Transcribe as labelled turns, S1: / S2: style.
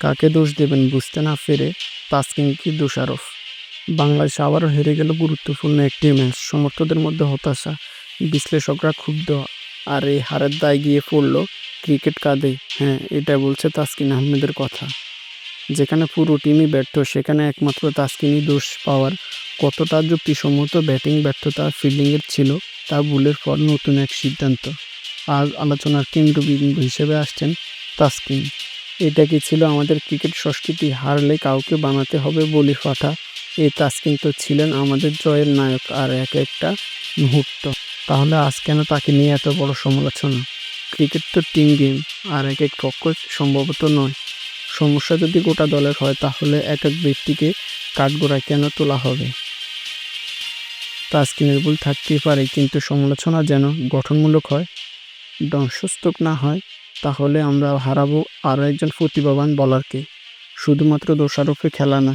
S1: কাকে দোষ দেবেন বুঝতে না পেরে কি দোষারোপ? বাংলাদেশ আবারও হেরে গেল গুরুত্বপূর্ণ একটি ম্যাচ। সমর্থকদের মধ্যে হতাশা, বিশ্লেষকরা ক্ষুব্ধ, আর এই হারের দায় গিয়ে পড়ল ক্রিকেট কাঁদে হ্যাঁ এটা বলছে তাসকিন আহমেদের কথা। যেখানে পুরো টিমই ব্যর্থ, সেখানে একমাত্র তাসকিনই দোষ পাওয়ার। কতটা যুক্তিসম্মত ব্যাটিং ব্যর্থতা ফিল্ডিংয়ের ছিল তা ভুলের পর নতুন এক সিদ্ধান্ত। আজ আলোচনার কেন্দ্রবিন্দু হিসেবে আসছেন তাসকিন। এটা কি ছিল আমাদের ক্রিকেট সংস্কৃতি হারলে কাউকে বানাতে হবে বলি ফাটা এই তাসকিন তো ছিলেন আমাদের জয়ের নায়ক আর এক একটা মুহূর্ত। তাহলে আজ কেন তাকে নিয়ে এত বড় সমালোচনা? ক্রিকেট তো টিম গেম, আর এক এক পক্ষ সম্ভবত নয়। সমস্যা যদি গোটা দলের হয়, তাহলে এক এক ব্যক্তিকে কাঠগোড়ায় কেন তোলা হবে? তাসকিনের ভুল থাকতেই পারে, কিন্তু সমালোচনা যেন গঠনমূলক হয়। ধ্বংসস্তূপ না হয় তাহলে আমরা হারাবো আরও একজন প্রতিভাবান বলারকে শুধুমাত্র দোষারোপে খেলা না